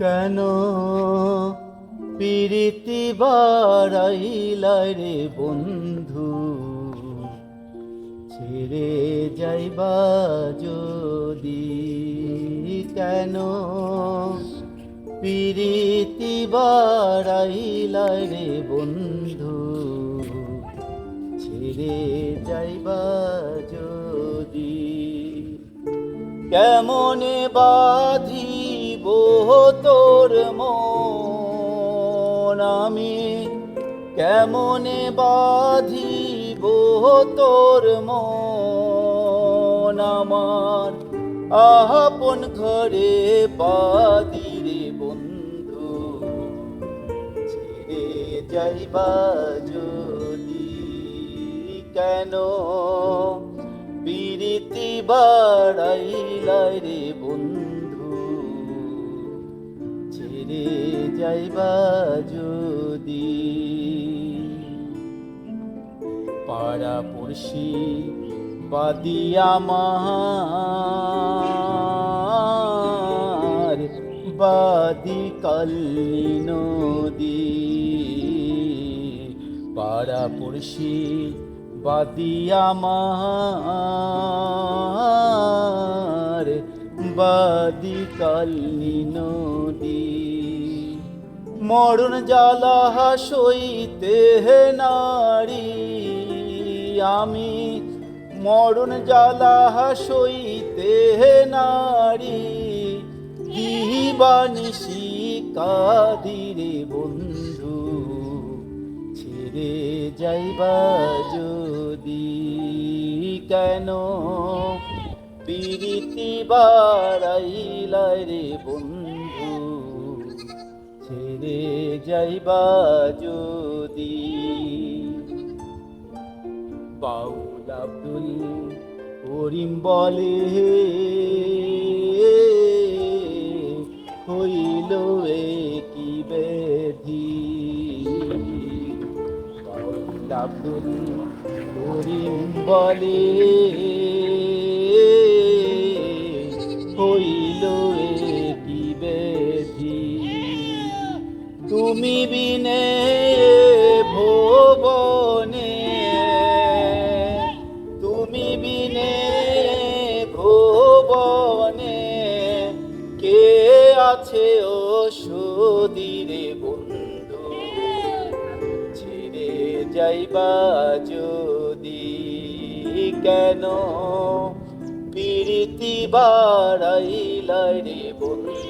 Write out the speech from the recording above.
কেন? পিরিতি বাড়াইলাই রে বন্ধু, ছেড়ে যাইবা যদি কেন? পিরিতি বাড়াইলাই রে বন্ধু, ছেড়ে যাইবা যদি? কেমনে বাঁধিব তোর মন আমি কেমনে বাঁধিব তোর মন আমার? আপন ঘরে বাদি রে বন্ধু যাইবা যদি কেন? বিরীতি বাড়াইলাই রে বন্ধু ছেড়ে যাইবা যদি। পাড়া পড়শি বাদি আমার বাদি কালি নদী। পাড়া পড়শি বাদি আমার বাদি কালি নদী। মরণ জ্বালা সইতে নারী, আমি মরণ জ্বালা সইতে নারী দিবানিসি কাদিরে বন্ধু, ছেড়ে যাইবা যদি কেন? পিরিতি বাড়াইলাই রে বন্ধু, ছেড়ে যাইবা যদি। বাউল আব্দুল করিম বলে, হইল এ কি বেধি। বাউল আব্দুল করিম বলে তুমি বিনে ভুবনে, তুমি বিনে ভুবনে, কে আছে ও সুদিরে বন্ধু? ছিড়ে যাইবা যদি কেন? পিরিতি বাড়াইলাই রে বন্ধু।